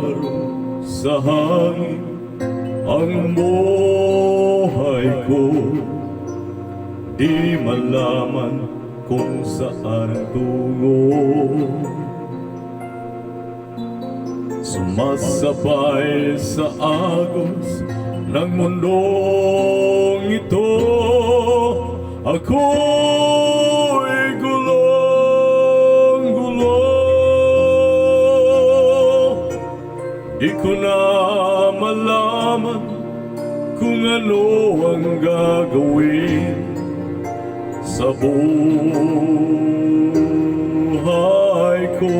Naglalaro sa hangin ang buhay ko. Di malaman kung saan tungo Sumasabay sa agos ng mundong ito. Ako'y ko na malaman kung ano ang gagawin sa buhay ko.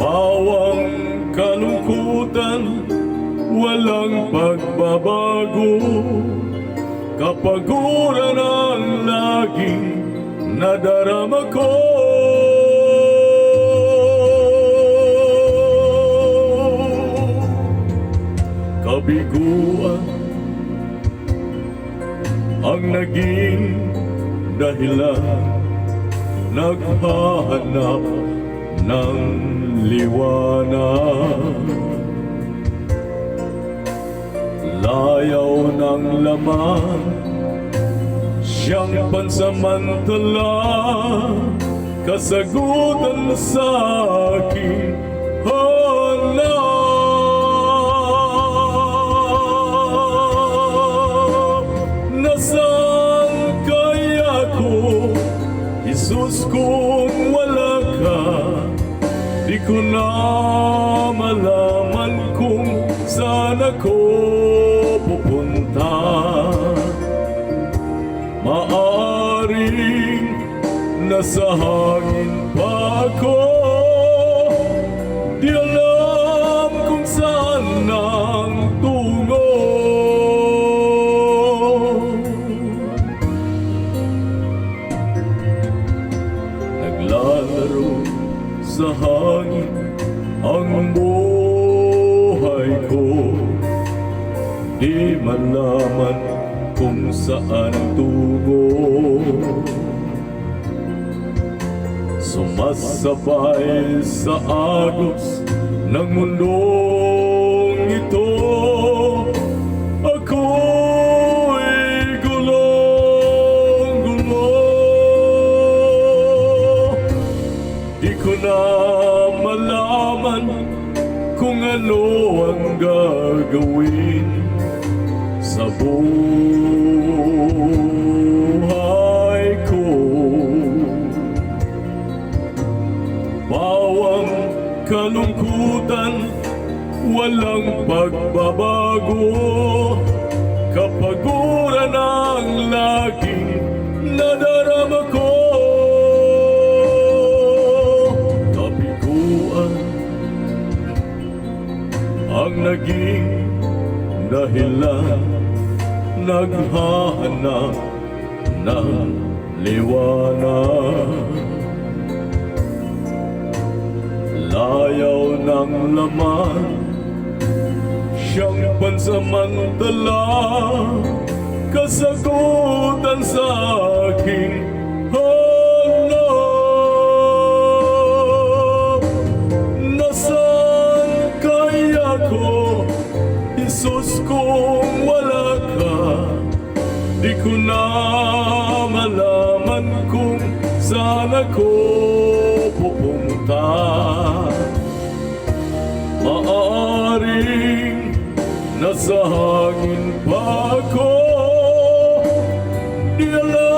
Pawang kalungkutan, walang pagbabago Kapaguran ang laging nadarama ko Kabiguan ang naging dahilan. Naghahanap ng liwanag. Layaw ng laman Siyang pansamantala. Kasagutan sa aking hanap Jesus kung wala ka Di ko na malaman kung saan ako pupunta. Maaring nasa hangin pa ako Di alam sa hangin ang buhay ko. Di malaman kung saan tungo Sumasabay sa agos ng mundong kung ano ang gagawin sa buhay ko. Bawang kalungkutan, walang pagbabago Kapaguran naging dahilan Naghahanap ng liwanag. Layaw ng laman Siyang pansamantala Kasagutan sa aking ko na malaman kung saan ako pupunta. Maaring nasa hangin pa ako. Di alam